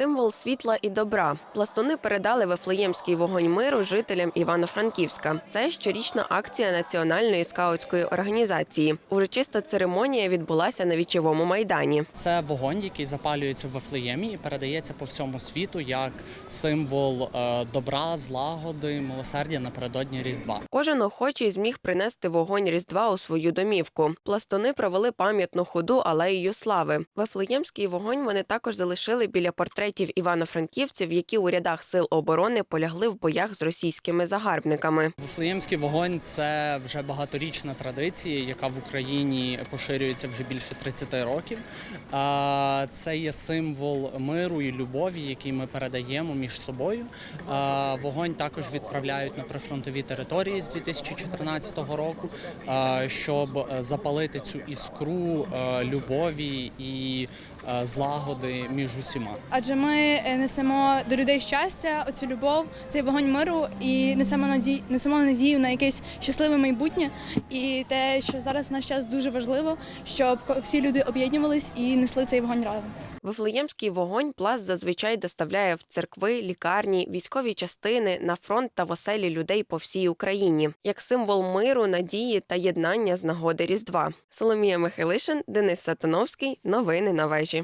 Символ світла і добра. Пластуни передали вифлеємський вогонь миру жителям Івано-Франківська. Це щорічна акція національної скаутської організації. Урочиста церемонія відбулася на вічовому майдані. Це вогонь, який запалюється в Вифлеємі і передається по всьому світу як символ е, добра, злагоди, милосердя напередодні Різдва. Кожен охочий зміг принести вогонь Різдва у свою домівку. Пластуни провели пам'ятну ходу алеєю слави. Вифлеємський вогонь вони також залишили біля портретів івано-франківців, які у рядах сил оборони полягли в боях з російськими загарбниками. Вифлеємський вогонь це вже багаторічна традиція, яка в Україні поширюється вже більше 30 років. Це є символ миру і любові, який ми передаємо між собою. Вогонь також відправляють на прифронтові території з 2014 року, щоб запалити цю іскру любові і злагоди між усіма. Адже ми е, несемо до людей щастя, оцю любов, цей вогонь миру і несемо надію, несемо надію на якесь щасливе майбутнє. І те, що зараз в наш час дуже важливо, щоб всі люди об'єднувались і несли цей вогонь разом. Вифлеємський вогонь пласт зазвичай доставляє в церкви, лікарні, військові частини, на фронт та в оселі людей по всій Україні, як символ миру, надії та єднання з нагоди Різдва. Соломія Михайлишин, Денис Сатановський. Новини на вежі.